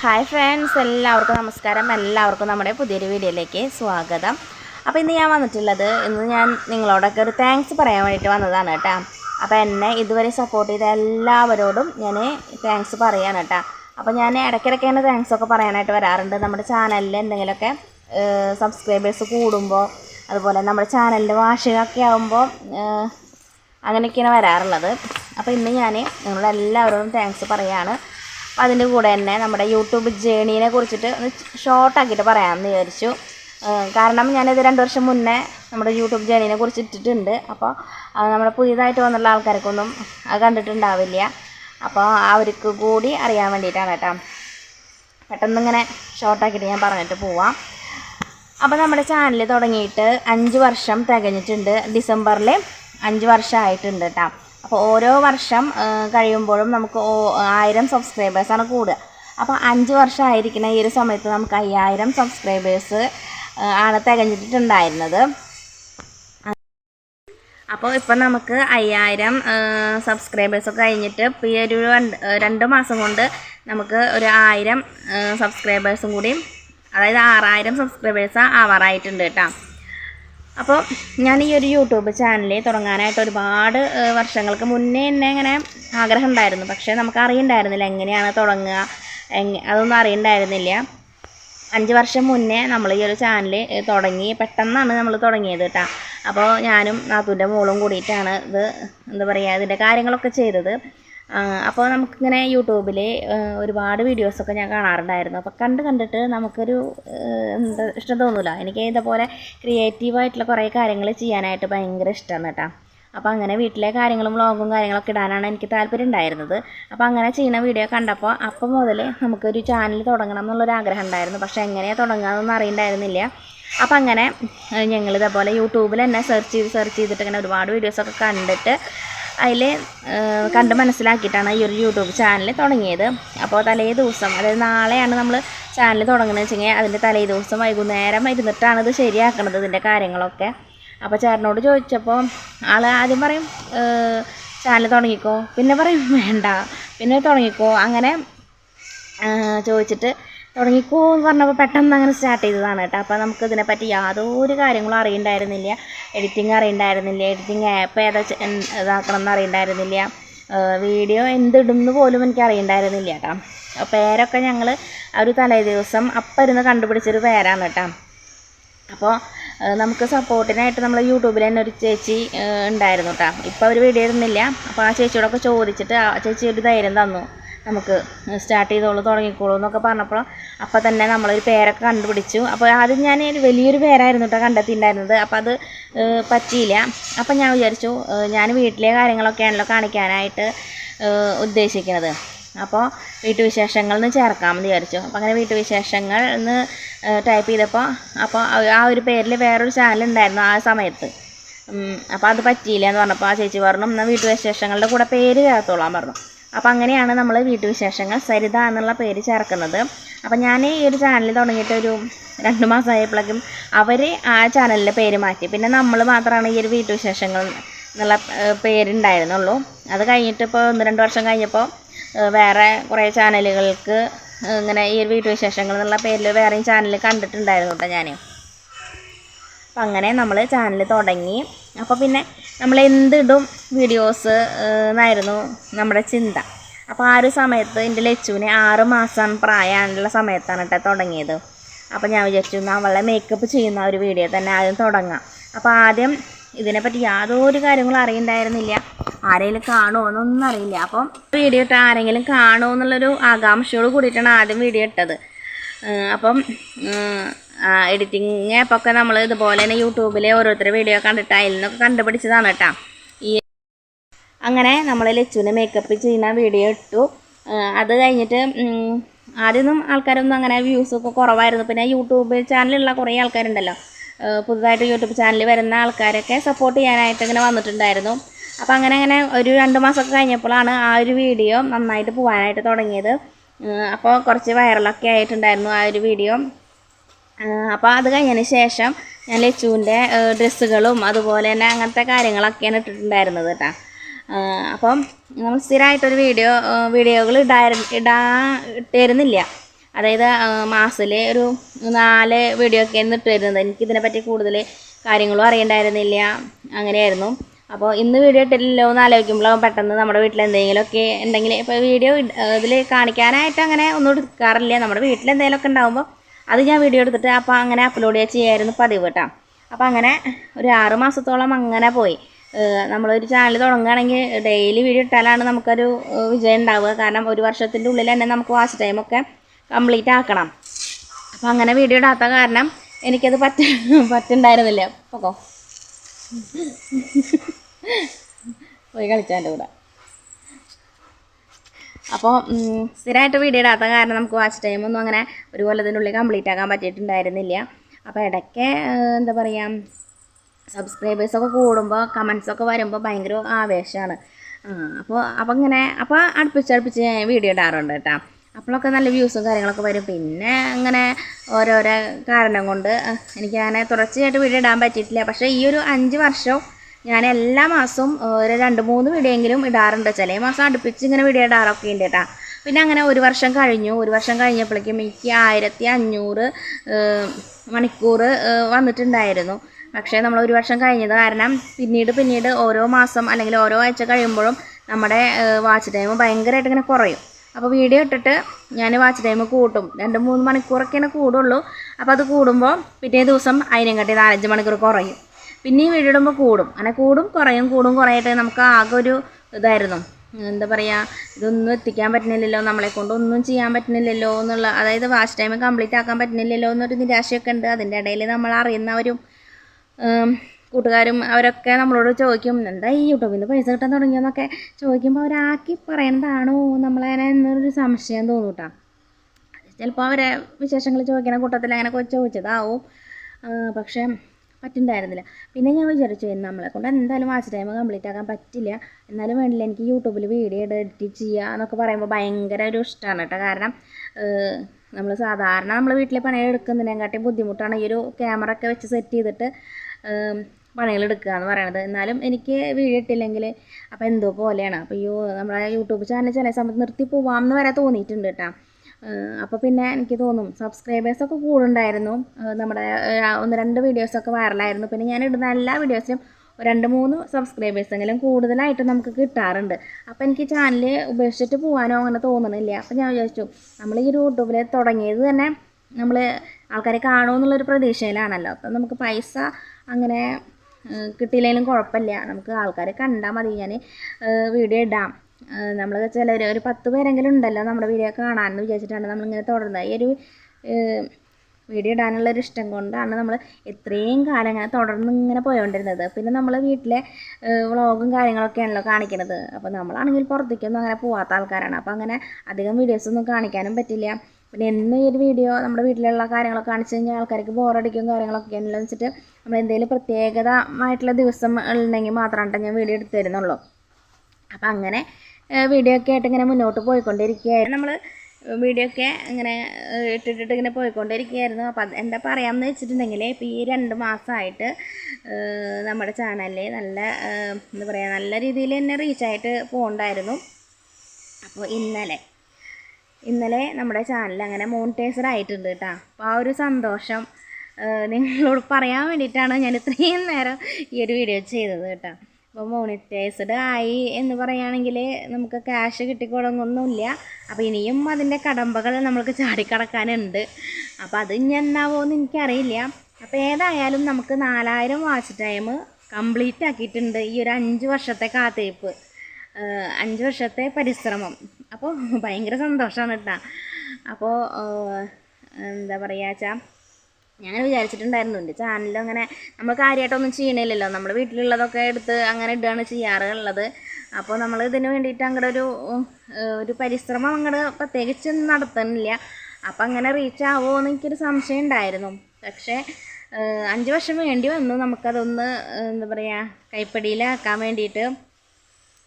Hi friends എല്ലാവർക്കും നമസ്കാരം. എല്ലാവർക്കും നമ്മുടെ പുതിയൊരു വീഡിയോയിലേക്ക് സ്വാഗതം. അപ്പോൾ ഇന്ന് ഞാൻ വന്നിട്ടുള്ളത് ഇന്ന് ഞാൻ നിങ്ങളോടൊക്കെ ഒരു താങ്ക്സ് പറയാൻ വേണ്ടിയിട്ട് വന്നതാണ് കേട്ടോ. അപ്പോൾ എന്നെ ഇതുവരെ സപ്പോർട്ട് ചെയ്ത എല്ലാവരോടും ഞാൻ താങ്ക്സ് പറയാണ് കേട്ടോ. അപ്പോൾ ഞാൻ ഇടയ്ക്കിടയ്ക്ക് തന്നെ താങ്ക്സ് ഒക്കെ പറയാനായിട്ട് വരാറുണ്ട്. നമ്മുടെ ചാനലിൽ എന്തെങ്കിലുമൊക്കെ സബ്സ്ക്രൈബേഴ്സ് കൂടുമ്പോൾ അതുപോലെ നമ്മുടെ ചാനലിന്റെ വാർഷികമൊക്കെ ആകുമ്പോൾ അങ്ങനെയൊക്കെയാണ് വരാറുള്ളത്. അപ്പോൾ ഇന്ന് ഞാൻ നിങ്ങളെല്ലാവരോടും താങ്ക്സ് പറയാണ്. അതിന്റെ കൂടെ തന്നെ നമ്മുടെ യൂട്യൂബ് ജേണീനെ കുറിച്ചിട്ട് ഒന്ന് ഷോർട്ടാക്കിയിട്ട് പറയാമെന്ന് വിചാരിച്ചു. കാരണം ഞാനിത് രണ്ട് വർഷം മുന്നേ നമ്മുടെ യൂട്യൂബ് ജേണീനെ കുറിച്ച് ഇട്ടിട്ടുണ്ട് അപ്പോൾ നമ്മുടെ പുതിയതായിട്ട് വന്നുള്ള ആൾക്കാർക്കൊന്നും അത് കണ്ടിട്ടുണ്ടാവില്ല. അപ്പോൾ അവർക്ക് കൂടി അറിയാൻ വേണ്ടിയിട്ടാണ് കേട്ടോ. പെട്ടെന്നിങ്ങനെ ഷോർട്ടാക്കിയിട്ട് ഞാൻ പറഞ്ഞിട്ട് പോവാം. അപ്പോൾ നമ്മുടെ ചാനൽ തുടങ്ങിയിട്ട് അഞ്ച് വർഷം തികഞ്ഞിട്ടുണ്ട്. ഡിസംബറിൽ അഞ്ച് വർഷമായിട്ടുണ്ട് കേട്ടോ. അപ്പോൾ ഓരോ വർഷം കഴിയുമ്പോഴും നമുക്ക് ആയിരം സബ്സ്ക്രൈബേഴ്സാണ് കൂടുക. അപ്പോൾ അഞ്ച് വർഷമായിരിക്കുന്ന ഈ ഒരു സമയത്ത് നമുക്ക് അയ്യായിരം സബ്സ്ക്രൈബേഴ്സ് ആണ് തികഞ്ഞിട്ടുണ്ടായിരുന്നത്. അപ്പോൾ ഇപ്പം നമുക്ക് അയ്യായിരം സബ്സ്ക്രൈബേഴ്സൊക്കെ കഴിഞ്ഞിട്ട് ഇപ്പോൾ ഈ ഒരു രണ്ട് രണ്ട് മാസം കൊണ്ട് നമുക്ക് ഒരു ആയിരം സബ്സ്ക്രൈബേഴ്സും കൂടി അതായത് ആറായിരം സബ്സ്ക്രൈബേഴ്സ് ആവാറായിട്ടുണ്ട് കേട്ടോ. അപ്പോൾ ഞാൻ ഈ ഒരു യൂട്യൂബ് ചാനൽ തുടങ്ങാനായിട്ട് ഒരുപാട് വർഷങ്ങൾക്ക് മുന്നേ എന്നെ ഇങ്ങനെ ആഗ്രഹം ഉണ്ടായിരുന്നു പക്ഷേ നമുക്ക് അറിയണ്ടായിരുന്നില്ല എങ്ങനെയാണ് തുടങ്ങുക അതൊന്നും അറിയണ്ടായിരുന്നില്ല. അഞ്ച് വർഷം മുന്നേ നമ്മൾ ഈ ഒരു ചാനൽ തുടങ്ങി പെട്ടെന്നാണ് നമ്മൾ തുടങ്ങിയത് കേട്ടോ. അപ്പോൾ ഞാനും നാത്തൂന്റെ മോളും കൂടിയിട്ടാണ് ഇത് എന്താ പറയുക ഇതിന്റെ കാര്യങ്ങളൊക്കെ ചെയ്തത്. അപ്പോൾ നമുക്കിങ്ങനെ യൂട്യൂബിൽ ഒരുപാട് വീഡിയോസൊക്കെ ഞാൻ കാണാറുണ്ടായിരുന്നു. അപ്പോൾ കണ്ട് കണ്ടിട്ട് നമുക്കൊരു എന്താ ഇഷ്ടം തോന്നില്ല എനിക്ക് ഇതേപോലെ ക്രിയേറ്റീവായിട്ടുള്ള കുറേ കാര്യങ്ങൾ ചെയ്യാനായിട്ട് ഭയങ്കര ഇഷ്ടമാണ് കേട്ടോ. അപ്പോൾ അങ്ങനെ വീട്ടിലെ കാര്യങ്ങളും വ്ളോഗും കാര്യങ്ങളൊക്കെ ഇടാനാണ് എനിക്ക് താല്പര്യം ഉണ്ടായിരുന്നത് അപ്പോൾ അങ്ങനെ ചെയ്യുന്ന വീഡിയോ കണ്ടപ്പോൾ അപ്പം മുതൽ നമുക്കൊരു ചാനൽ തുടങ്ങണം എന്നുള്ളൊരു ആഗ്രഹം ഉണ്ടായിരുന്നു. പക്ഷേ എങ്ങനെയാണ് തുടങ്ങുകയെന്നൊന്നും അറിയണ്ടായിരുന്നില്ല. അപ്പം അങ്ങനെ ഞങ്ങൾ ഇതേപോലെ യൂട്യൂബിൽ തന്നെ സെർച്ച് ചെയ്ത് സെർച്ച് ചെയ്തിട്ട് ഇങ്ങനെ ഒരുപാട് വീഡിയോസൊക്കെ കണ്ടിട്ട് അതിൽ കണ്ട് മനസ്സിലാക്കിയിട്ടാണ് ഈ ഒരു യൂട്യൂബ് ചാനൽ തുടങ്ങിയത്. അപ്പോൾ തലേ ദിവസം അതായത് നാളെയാണ് നമ്മൾ ചാനൽ തുടങ്ങുന്നത് വെച്ചെങ്കിൽ അതിന്റെ തലേ ദിവസം വൈകുന്നേരം ഇരുന്നിട്ടാണ് ഇത് ശരിയാക്കണത് ഇതിന്റെ കാര്യങ്ങളൊക്കെ. അപ്പോൾ ചേട്ടനോട് ചോദിച്ചപ്പോൾ ആൾ ആദ്യം പറയും ചാനൽ തുടങ്ങിക്കോ. പിന്നെ പറയും വേണ്ട. പിന്നെ തുടങ്ങിക്കോ. അങ്ങനെ ചോദിച്ചിട്ട് തുടങ്ങിക്കോ എന്ന് പറഞ്ഞപ്പോൾ പെട്ടെന്ന് അങ്ങനെ സ്റ്റാർട്ട് ചെയ്തതാണ് കേട്ടോ. അപ്പോൾ നമുക്ക് ഇതിനെപ്പറ്റി യാതൊരു കാര്യങ്ങളും അറിയണ്ടായിരുന്നില്ല. എഡിറ്റിംഗ് അറിയണ്ടായിരുന്നില്ല. എഡിറ്റിംഗ് ആപ്പ് ഏതാ ഇതാക്കണം എന്ന് അറിയണ്ടായിരുന്നില്ല. വീഡിയോ എന്തിടുന്നു പോലും എനിക്ക് അറിയണ്ടായിരുന്നില്ല കേട്ടോ. പേരൊക്കെ ഞങ്ങൾ ഒരു തലേ ദിവസം അപ്പം ഇരുന്ന് കണ്ടുപിടിച്ചൊരു പേരാണ് കേട്ടോ. അപ്പോൾ നമുക്ക് സപ്പോർട്ടിനായിട്ട് നമ്മൾ യൂട്യൂബിൽ തന്നെ ഒരു ചേച്ചി ഉണ്ടായിരുന്നു കേട്ടോ. ഇപ്പോൾ അവർ വീഡിയോ ഇടുന്നില്ല. അപ്പോൾ ആ ചേച്ചിയോടൊക്കെ ചോദിച്ചിട്ട് ആ ചേച്ചി ഒരു ധൈര്യം തന്നു. നമുക്ക് സ്റ്റാർട്ട് ചെയ്തോളൂ തുടങ്ങിക്കോളൂ എന്നൊക്കെ പറഞ്ഞപ്പോൾ അപ്പോൾ തന്നെ നമ്മളൊരു പേരൊക്കെ കണ്ടുപിടിച്ചു. അപ്പോൾ ആദ്യം ഞാൻ ഒരു വലിയൊരു പേരായിരുന്നു കേട്ടോ കണ്ടെത്തിയിട്ടുണ്ടായിരുന്നത്. അപ്പോൾ അത് പറ്റിയില്ല. അപ്പോൾ ഞാൻ വിചാരിച്ചു ഞാൻ വീട്ടിലെ കാര്യങ്ങളൊക്കെയാണല്ലോ കാണിക്കാനായിട്ട് ഉദ്ദേശിക്കുന്നത്. അപ്പോൾ വീട്ടുവിശേഷങ്ങൾ എന്ന് ചേർക്കാമെന്ന് വിചാരിച്ചു. അപ്പോൾ അങ്ങനെ വീട്ടുവിശേഷങ്ങൾ എന്ന് ടൈപ്പ് ചെയ്തപ്പോൾ അപ്പോൾ ആ ഒരു പേരിൽ വേറൊരു ചാനൽ ഉണ്ടായിരുന്നു ആ സമയത്ത്. അപ്പോൾ അത് പറ്റിയില്ല എന്ന് പറഞ്ഞപ്പോൾ ആ ചേച്ചി പറഞ്ഞു എന്നാൽ വീട്ടുവിശേഷങ്ങളുടെ കൂടെ പേര് ചേർത്തോളാൻ പറഞ്ഞു. അപ്പോൾ അങ്ങനെയാണ് നമ്മൾ വീട്ടുവിശേഷങ്ങൾ. സരിത എന്നുള്ള പേര് ചേർക്കുന്നത്. അപ്പോൾ ഞാൻ ഈ ഒരു ചാനൽ തുടങ്ങിയിട്ട് ഒരു രണ്ട് മാസമായപ്പോഴേക്കും അവർ ആ ചാനലിന്റെ പേര് മാറ്റി. പിന്നെ നമ്മൾ മാത്രമാണ് ഈ ഒരു വീട്ടുവിശേഷങ്ങൾ എന്നുള്ള പേരുണ്ടായിരുന്നുള്ളൂ. അത് കഴിഞ്ഞിട്ട് ഇപ്പോൾ ഒന്ന് രണ്ട് വർഷം കഴിഞ്ഞപ്പോൾ വേറെ കുറേ ചാനലുകൾക്ക് ഇങ്ങനെ ഈ ഒരു വീട്ടുവിശേഷങ്ങൾ എന്നുള്ള പേരിൽ വേറെയും ചാനൽ കണ്ടിട്ടുണ്ടായിരുന്നു കേട്ടോ ഞാൻ അപ്പം അങ്ങനെ നമ്മൾ ചാനൽ തുടങ്ങി. അപ്പോൾ പിന്നെ നമ്മൾ എന്തിടും വീഡിയോസ് എന്നായിരുന്നു നമ്മുടെ ചിന്ത. അപ്പോൾ ആ ഒരു സമയത്ത് എന്റെ ലച്ചുവിന് ആറ് മാസം പ്രായമുള്ള സമയത്താണ് കേട്ടോ തുടങ്ങിയത്. അപ്പോൾ ഞാൻ വിചാരിച്ചു അവളെ മേക്കപ്പ് ചെയ്യുന്ന ഒരു വീഡിയോ തന്നെ ആദ്യം തുടങ്ങാം. അപ്പോൾ ആദ്യം ഇതിനെപ്പറ്റി യാതൊരു കാര്യങ്ങളും അറിയണ്ടായിരുന്നില്ല. ആരെങ്കിലും കാണുമോ എന്നൊന്നും അറിയില്ല. അപ്പം വീഡിയോ ഇട്ട് ആരെങ്കിലും കാണുമോ എന്നുള്ളൊരു ആകാംക്ഷയോട് കൂടിയിട്ടാണ് ആദ്യം വീഡിയോ ഇട്ടത്. അപ്പം എഡിറ്റിംഗ് ആപ്പൊക്കെ നമ്മൾ ഇതുപോലെ തന്നെ യൂട്യൂബിൽ ഓരോരുത്തരുടെ വീഡിയോ കണ്ടിട്ട് അതിൽ നിന്നൊക്കെ കണ്ടുപിടിച്ചതാണ് കേട്ടോ. ഈ അങ്ങനെ നമ്മൾ ലച്ചുവിന് മേക്കപ്പ് ചെയ്യുന്ന വീഡിയോ ഇട്ടു. അത് കഴിഞ്ഞിട്ട് ആദ്യമൊന്നും ആൾക്കാരൊന്നും അങ്ങനെ വ്യൂസ് ഒക്കെ കുറവായിരുന്നു. പിന്നെ യൂട്യൂബ് ചാനലുള്ള കുറേ ആൾക്കാരുണ്ടല്ലോ. പുതുതായിട്ട് യൂട്യൂബ് ചാനൽ വരുന്ന ആൾക്കാരൊക്കെ സപ്പോർട്ട് ചെയ്യാനായിട്ട് ഇങ്ങനെ വന്നിട്ടുണ്ടായിരുന്നു. അപ്പോൾ അങ്ങനെ അങ്ങനെ ഒരു രണ്ട് മാസമൊക്കെ കഴിഞ്ഞപ്പോഴാണ് ആ ഒരു വീഡിയോ നന്നായിട്ട് പോകാനായിട്ട് തുടങ്ങിയത്. അപ്പോൾ കുറച്ച് വൈറലൊക്കെ ആയിട്ടുണ്ടായിരുന്നു ആ ഒരു വീഡിയോ അപ്പോൾ അത് കഴിഞ്ഞതിന് ശേഷം ഞാൻ ലച്ചുവിന്റെ ഡ്രസ്സുകളും അതുപോലെ തന്നെ അങ്ങനത്തെ കാര്യങ്ങളൊക്കെയാണ് ഇട്ടിട്ടുണ്ടായിരുന്നത് കേട്ടോ അപ്പം നമ്മൾ സ്ഥിരമായിട്ടൊരു വീഡിയോ വീഡിയോകൾ ഇടാ ഇടാ ഇട്ടിരുന്നില്ല. അതായത് മാസത്തിൽ ഒരു നാല് വീഡിയോ ഒക്കെ ആയിരുന്നു ഇട്ടിരുന്നത്. എനിക്കിതിനെ പറ്റി കൂടുതൽ കാര്യങ്ങളും അറിയണ്ടായിരുന്നില്ല. അങ്ങനെയായിരുന്നു. അപ്പോൾ ഇന്ന് വീഡിയോ ഇട്ടില്ലല്ലോ എന്ന് ആലോചിക്കുമ്പോൾ പെട്ടെന്ന് നമ്മുടെ വീട്ടിൽ എന്തെങ്കിലുമൊക്കെ ഉണ്ടെങ്കിൽ ഇപ്പോൾ വീഡിയോ ഇതിൽ കാണിക്കാനായിട്ട് അങ്ങനെ ഒന്നും എടുക്കാറില്ല. നമ്മുടെ വീട്ടിൽ എന്തെങ്കിലുമൊക്കെ ഉണ്ടാകുമ്പോൾ അത് ഞാൻ വീഡിയോ എടുത്തിട്ട് അപ്പോൾ അങ്ങനെ അപ്ലോഡ് ചെയ്യായിരുന്നു പതിവ് കേട്ടോ. അപ്പോൾ അങ്ങനെ ഒരു ആറ് മാസത്തോളം അങ്ങനെ പോയി. നമ്മളൊരു ചാനൽ തുടങ്ങുകയാണെങ്കിൽ ഡെയിലി വീഡിയോ ഇട്ടാലാണ് നമുക്കൊരു വിജയം ഉണ്ടാവുക. കാരണം ഒരു വർഷത്തിന്റെ ഉള്ളിൽ തന്നെ നമുക്ക് വാച്ച് ടൈമൊക്കെ കംപ്ലീറ്റ് ആക്കണം. അപ്പോൾ അങ്ങനെ വീഡിയോ ഇടാത്ത കാരണം എനിക്കത് പറ്റ പറ്റുണ്ടായിരുന്നില്ല. പോകോ പോയി കളിച്ചാന്റെ കൂടെ. അപ്പോൾ സ്ഥിരമായിട്ട് വീഡിയോ ഇടാത്ത കാരണം നമുക്ക് വാച്ച് ടൈം ഒന്നും അങ്ങനെ ഒരുപോലെ അതിന്റെ ഉള്ളിൽ കംപ്ലീറ്റ് ആക്കാൻ പറ്റിയിട്ടുണ്ടായിരുന്നില്ല. അപ്പോൾ ഇടയ്ക്ക് എന്താ പറയുക സബ്സ്ക്രൈബേഴ്സൊക്കെ കൂടുമ്പോൾ കമൻസൊക്കെ വരുമ്പോൾ ഭയങ്കര ആവേശമാണ് അപ്പോൾ അപ്പോൾ ഇങ്ങനെ അപ്പോൾ അടുപ്പിച്ചടുപ്പിച്ച് ഞാൻ വീഡിയോ ഇടാറുണ്ട് കേട്ടോ. അപ്പോഴൊക്കെ നല്ല വ്യൂസും കാര്യങ്ങളൊക്കെ വരും. പിന്നെ അങ്ങനെ ഓരോരോ കാരണം കൊണ്ട് എനിക്കങ്ങനെ തുടർച്ചയായിട്ട് വീഡിയോ ഇടാൻ പറ്റിയിട്ടില്ല. പക്ഷേ ഈ ഒരു അഞ്ച് വർഷം ഞാൻ എല്ലാ മാസവും ഒരു രണ്ട് മൂന്ന് വീഡിയോയെങ്കിലും ഇടാറുണ്ട്. ചില മാസം അടുപ്പിച്ച് ഇങ്ങനെ വീഡിയോ ഇടാറൊക്കെ ഉണ്ട് കേട്ടോ പിന്നെ അങ്ങനെ ഒരു വർഷം കഴിഞ്ഞു. ഒരു വർഷം കഴിഞ്ഞപ്പോഴേക്കും എനിക്ക് ആയിരത്തി അഞ്ഞൂറ് മണിക്കൂർ വന്നിട്ടുണ്ടായിരുന്നു. പക്ഷേ നമ്മൾ ഒരു വർഷം കഴിഞ്ഞത് കാരണം പിന്നീട് പിന്നീട് ഓരോ മാസം അല്ലെങ്കിൽ ഓരോ ആഴ്ച കഴിയുമ്പോഴും നമ്മുടെ വാച്ച് ടൈം ഭയങ്കരമായിട്ട് ഇങ്ങനെ കുറയും. അപ്പോൾ വീഡിയോ ഇട്ടിട്ട് ഞാൻ വാച്ച് ടൈം കൂട്ടും. രണ്ട് മൂന്ന് മണിക്കൂറൊക്കെയാണ് കൂടുള്ളൂ. അപ്പോൾ അത് കൂടുമ്പോൾ പിറ്റേ ദിവസം അതിനെ കട്ടി നാലഞ്ച് മണിക്കൂർ കുറയും. പിന്നെയും വീടിടുമ്പോൾ കൂടും. അങ്ങനെ കൂടും കുറയും. കൂടും കുറയട്ടെ നമുക്ക് ആകെ ഒരു ഇതായിരുന്നു. എന്താ പറയുക ഇതൊന്നും എത്തിക്കാൻ പറ്റുന്നില്ലല്ലോ. നമ്മളെ കൊണ്ട് ഒന്നും ചെയ്യാൻ പറ്റുന്നില്ലല്ലോ എന്നുള്ള അതായത് വാഷ് ടൈം കംപ്ലീറ്റ് ആക്കാൻ പറ്റുന്നില്ലല്ലോ എന്നൊരു നിരാശയൊക്കെ ഉണ്ട്. അതിന്റെ ഇടയിൽ നമ്മൾ അറിയുന്നവരും കൂട്ടുകാരും അവരൊക്കെ നമ്മളോട് ചോദിക്കും എന്താ ഈ യൂട്യൂബിൽ നിന്ന് പൈസ കിട്ടാൻ തുടങ്ങിയെന്നൊക്കെ ചോദിക്കുമ്പോൾ അവരാക്കി പറയണതാണോ? നമ്മളങ്ങനെ എന്നൊരു സംശയം തോന്നും കേട്ടോ ചിലപ്പോൾ അവരെ വിശേഷങ്ങൾ ചോദിക്കണ കൂട്ടത്തിൽ അങ്ങനെ ചോദിച്ചതാവും പക്ഷേ പറ്റുന്നുണ്ടായിരുന്നില്ല പിന്നെ ഞാൻ വിചാരിച്ചു "ഇന്ന് നമ്മളെ കൊണ്ട് എന്തായാലും വാച്ച് ടൈം കംപ്ലീറ്റ് ആക്കാൻ പറ്റില്ല. എന്നാലും വേണ്ടില്ല എനിക്ക് യൂട്യൂബിൽ വീഡിയോ എഡിറ്റ് ചെയ്യുക എന്നൊക്കെ പറയുമ്പോൾ ഭയങ്കര ഒരു ഇഷ്ടമാണ് കേട്ടോ. കാരണം നമ്മൾ സാധാരണ നമ്മൾ വീട്ടിലെ പണിയെടുക്കുന്നതിനെക്കാട്ടി ബുദ്ധിമുട്ടാണ് ഈ ഒരു ക്യാമറ ഒക്കെ വെച്ച് സെറ്റ് ചെയ്തിട്ട് പണികൾ എടുക്കുക എന്ന് പറയണത്. എന്നാലും എനിക്ക് വീഡിയോ ഇട്ടില്ലെങ്കിൽ അപ്പോൾ എന്തോ പോലെയാണ്. അപ്പോൾ ഈ നമ്മുടെ യൂട്യൂബ് ചാനൽ ചില സമയത്ത് നിർത്തി പോവാം എന്ന് വരെ തോന്നിയിട്ടുണ്ട് കേട്ടോ. അപ്പോൾ പിന്നെ എനിക്ക് തോന്നും സബ്സ്ക്രൈബേഴ്സൊക്കെ കൂടുണ്ടായിരുന്നു. നമ്മുടെ ഒന്ന് രണ്ട് വീഡിയോസൊക്കെ വൈറലായിരുന്നു പിന്നെ ഞാൻ ഇടുന്ന എല്ലാ വീഡിയോസിലും രണ്ട് മൂന്ന് സബ്സ്ക്രൈബേഴ്സെങ്കിലും കൂടുതലായിട്ട് നമുക്ക് കിട്ടാറുണ്ട്. അപ്പോൾ എനിക്ക് ചാനൽ ഉപേക്ഷിച്ചിട്ട് പോകാനോ അങ്ങനെ തോന്നണില്ല. അപ്പോൾ ഞാൻ വിചാരിച്ചു നമ്മൾ ഈ യൂട്യൂബിൽ തുടങ്ങിയത് തന്നെ നമ്മൾ ആൾക്കാരെ കാണുമെന്നുള്ളൊരു പ്രതീക്ഷയിലാണല്ലോ. അപ്പം നമുക്ക് പൈസ അങ്ങനെ കിട്ടിയില്ലെങ്കിലും കുഴപ്പമില്ല. നമുക്ക് ആൾക്കാരെ കണ്ടാൽ മതി. ഞാൻ വീഡിയോ ഇടാം. നമ്മൾ ചിലർ ഒരു പത്ത് പേരെങ്കിലും ഉണ്ടല്ലോ നമ്മുടെ വീഡിയോ കാണാമെന്ന് വിചാരിച്ചിട്ടാണ് നമ്മളിങ്ങനെ തുടരുന്നത് ഈ ഒരു വീഡിയോ ഇടാനുള്ള ഒരു ഇഷ്ടം കൊണ്ടാണ് നമ്മൾ ഇത്രയും കാലം ഇങ്ങനെ തുടർന്ന് ഇങ്ങനെ പോയോണ്ടിരുന്നത്. പിന്നെ നമ്മൾ വീട്ടിലെ വ്ളോഗും കാര്യങ്ങളൊക്കെയാണല്ലോ കാണിക്കുന്നത് അപ്പോൾ നമ്മളാണെങ്കിൽ പുറത്തേക്കൊന്നും അങ്ങനെ പോവാത്ത ആൾക്കാരാണ്. അപ്പോൾ അങ്ങനെ അധികം വീഡിയോസൊന്നും കാണിക്കാനും പറ്റില്ല. പിന്നെ എന്നും ഈ ഒരു വീഡിയോ നമ്മുടെ വീട്ടിലുള്ള കാര്യങ്ങളൊക്കെ കാണിച്ചു കഴിഞ്ഞാൽ ആൾക്കാർക്ക് ബോറടിക്കും കാര്യങ്ങളൊക്കെ ആണല്ലോ വെച്ചിട്ട് നമ്മൾ എന്തെങ്കിലും പ്രത്യേകതമായിട്ടുള്ള ദിവസം ഉണ്ടെങ്കിൽ മാത്രമാണ് ഞാൻ വീഡിയോ എടുത്തു തരുന്നുള്ളൂ. അപ്പം അങ്ങനെ വീഡിയോ ഒക്കെ ആയിട്ട് ഇങ്ങനെ മുന്നോട്ട് പോയിക്കൊണ്ടിരിക്കുകയായിരുന്നു. നമ്മൾ വീഡിയോ ഒക്കെ ഇങ്ങനെ ഇട്ടിട്ടിട്ട് ഇങ്ങനെ പോയിക്കൊണ്ടിരിക്കുകയായിരുന്നു. അപ്പം അത് എന്താ പറയാമെന്ന് വെച്ചിട്ടുണ്ടെങ്കിൽ ഇപ്പം ഈ രണ്ട് മാസമായിട്ട് നമ്മുടെ ചാനലിൽ നല്ല എന്താ പറയുക നല്ല രീതിയിൽ തന്നെ റീച്ചായിട്ട് പോകണ്ടായിരുന്നു അപ്പോൾ ഇന്നലെ ഇന്നലെ നമ്മുടെ ചാനൽ അങ്ങനെ മോണിറ്റൈസർ ആയിട്ടുണ്ട് കേട്ടോ. അപ്പോൾ ആ ഒരു സന്തോഷം നിങ്ങളോട് പറയാൻ വേണ്ടിയിട്ടാണ് ഞാൻ ഇത്രയും നേരം ഈ ഒരു വീഡിയോ ചെയ്തത് കേട്ടോ. അപ്പോൾ മോണിറ്റൈസ്ഡ് ആയി എന്ന് പറയുകയാണെങ്കിൽ നമുക്ക് ക്യാഷ് കിട്ടിക്കൊടങ്ങൊന്നുമില്ല അപ്പോൾ ഇനിയും അതിന്റെ കടമ്പകൾ നമ്മൾക്ക് ചാടിക്കടക്കാനുണ്ട്. അപ്പോൾ അത് ഇനി എന്നാവോ എന്ന് എനിക്കറിയില്ല. അപ്പോൾ ഏതായാലും നമുക്ക് നാലായിരം വാച്ച് ടൈം കംപ്ലീറ്റ് ആക്കിയിട്ടുണ്ട് ഈ ഒരു അഞ്ച് വർഷത്തെ കാത്തിരിപ്പ്. അഞ്ച് വർഷത്തെ പരിശ്രമം. അപ്പോൾ ഭയങ്കര സന്തോഷമാണ് കേട്ടോ അപ്പോൾ എന്താ പറയുക വെച്ചാൽ ഞാൻ വിചാരിച്ചിട്ടുണ്ടായിരുന്നു. എന്റെ ചാനലിൽ അങ്ങനെ നമ്മൾ കാര്യമായിട്ടൊന്നും ചെയ്യണില്ലല്ലോ. നമ്മൾ വീട്ടിലുള്ളതൊക്കെ എടുത്ത് അങ്ങനെ ഇടുകയാണ് ചെയ്യാറുള്ളത്. അപ്പോൾ നമ്മൾ ഇതിന് വേണ്ടിയിട്ട് അങ്ങടെ ഒരു ഒരു പരിശ്രമം അങ്ങോട്ട് പ്രത്യേകിച്ച് നടത്തുന്നില്ല അപ്പം അങ്ങനെ റീച്ച് ആവുമോ എന്ന് എനിക്കൊരു സംശയം ഉണ്ടായിരുന്നു. പക്ഷേ അഞ്ച് വർഷം വേണ്ടി വന്നു. നമുക്കതൊന്ന് എന്താ പറയുക കൈപ്പടിയിലാക്കാൻ വേണ്ടിയിട്ട്.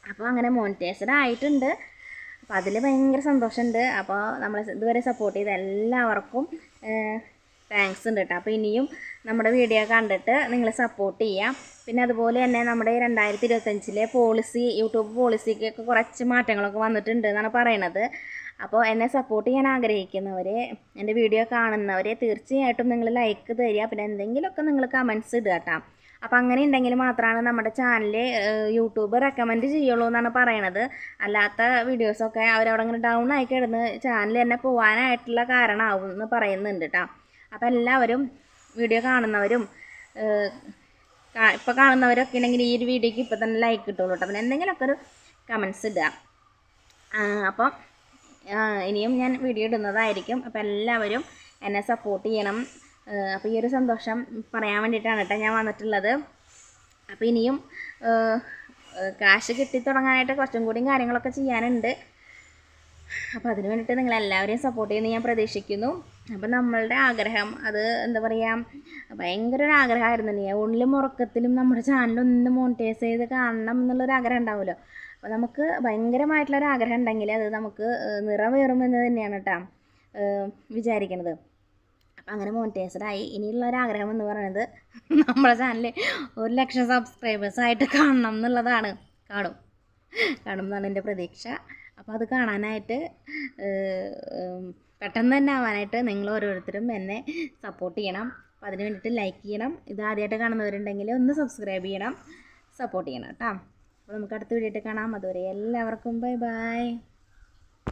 അപ്പോൾ അങ്ങനെ മോണിറ്റൈസ്ഡ് ആയിട്ടുണ്ട്. അപ്പോൾ അതിൽ ഭയങ്കര സന്തോഷമുണ്ട്. അപ്പോൾ നമ്മളെ ഇതുവരെ സപ്പോർട്ട് ചെയ്ത എല്ലാവർക്കും താങ്ക്സ് ഉണ്ട് കേട്ടോ അപ്പോൾ ഇനിയും നമ്മുടെ വീഡിയോ കണ്ടിട്ട് നിങ്ങൾ സപ്പോർട്ട് ചെയ്യാം. പിന്നെ അതുപോലെ തന്നെ നമ്മുടെ രണ്ടായിരത്തി ഇരുപത്തഞ്ചിലെ പോളിസി യൂട്യൂബ് പോളിസിക്കൊക്കെ കുറച്ച് മാറ്റങ്ങളൊക്കെ വന്നിട്ടുണ്ട് എന്നാണ് പറയണത്. അപ്പോൾ എന്നെ സപ്പോർട്ട് ചെയ്യാൻ ആഗ്രഹിക്കുന്നവരെ എന്റെ വീഡിയോ കാണുന്നവരെ തീർച്ചയായിട്ടും നിങ്ങൾ ലൈക്ക് തരിക. പിന്നെ എന്തെങ്കിലുമൊക്കെ നിങ്ങൾ കമൻസ് ഇടുക കേട്ടോ അപ്പം അങ്ങനെ ഉണ്ടെങ്കിൽ മാത്രമാണ് നമ്മുടെ ചാനൽ യൂട്യൂബ് റെക്കമെൻഡ് ചെയ്യുള്ളൂ എന്നാണ് പറയണത്. അല്ലാത്ത വീഡിയോസൊക്കെ അവരവിടെ അങ്ങനെ ഡൗൺ ആയി കിടന്ന് ചാനൽ തന്നെ പോകാനായിട്ടുള്ള കാരണമാവും എന്ന് പറയുന്നുണ്ട് കേട്ടോ അപ്പോൾ എല്ലാവരും വീഡിയോ കാണുന്നവരും ഇപ്പോൾ കാണുന്നവരൊക്കെ ഉണ്ടെങ്കിൽ ഈ ഒരു വീഡിയോക്ക് ഇപ്പോൾ തന്നെ ലൈക്ക് കിട്ടുള്ളൂ കേട്ടോ പിന്നെ എന്തെങ്കിലുമൊക്കെ ഒരു കമൻസ് ഇടുക. അപ്പം ഇനിയും ഞാൻ വീഡിയോ ഇടുന്നതായിരിക്കും. അപ്പോൾ എല്ലാവരും എന്നെ സപ്പോർട്ട് ചെയ്യണം. അപ്പോൾ ഈ ഒരു സന്തോഷം പറയാൻ വേണ്ടിയിട്ടാണ് കേട്ടോ ഞാൻ വന്നിട്ടുള്ളത്. അപ്പോൾ ഇനിയും കാശ് കിട്ടി തുടങ്ങാനായിട്ട് കുറച്ചും കൂടിയും കാര്യങ്ങളൊക്കെ ചെയ്യാനുണ്ട്. അപ്പോൾ അതിന് വേണ്ടിയിട്ട് നിങ്ങളെല്ലാവരെയും സപ്പോർട്ട് ചെയ്യുമെന്ന് ഞാൻ പ്രതീക്ഷിക്കുന്നു. അപ്പോൾ നമ്മളുടെ ആഗ്രഹം അത് എന്താ പറയുക ഭയങ്കര ഒരു ആഗ്രഹമായിരുന്നു നീ ഉള്ളിലും ഉറക്കത്തിലും നമ്മുടെ ചാനൽ ഒന്ന് മോണിറ്റൈസ് ചെയ്ത് കാണണം എന്നുള്ളൊരു ആഗ്രഹം ഉണ്ടാവുമല്ലോ. അപ്പോൾ നമുക്ക് ഭയങ്കരമായിട്ടുള്ളൊരു ആഗ്രഹം ഉണ്ടെങ്കിൽ അത് നമുക്ക് നിറവേറുമെന്ന് തന്നെയാണ് കേട്ടോ വിചാരിക്കുന്നത് അപ്പം അങ്ങനെ മോണിറ്റൈസ്ഡ് ആയി. ഇനിയുള്ള ഒരു ആഗ്രഹം എന്ന് പറയുന്നത് നമ്മുടെ ചാനലിൽ ഒരു ലക്ഷം സബ്സ്ക്രൈബേഴ്സ് ആയിട്ട് കാണണം എന്നുള്ളതാണ്. കാണും. കാണും എന്നാണ് എന്റെ പ്രതീക്ഷ. അപ്പോൾ അത് കാണാനായിട്ട് പെട്ടെന്ന് തന്നെ ആവാനായിട്ട് നിങ്ങൾ ഓരോരുത്തരും എന്നെ സപ്പോർട്ട് ചെയ്യണം. അപ്പോൾ അതിന് വേണ്ടിയിട്ട് ലൈക്ക് ചെയ്യണം. ഇത് ആദ്യമായിട്ട് കാണുന്നവരുണ്ടെങ്കിൽ ഒന്ന് സബ്സ്ക്രൈബ് ചെയ്യണം. സപ്പോർട്ട് ചെയ്യണം കേട്ടോ. അപ്പോൾ നമുക്ക് അടുത്ത വീഡിയോ കാണാം. അതുവരെ എല്ലാവർക്കും ബൈ ബൈ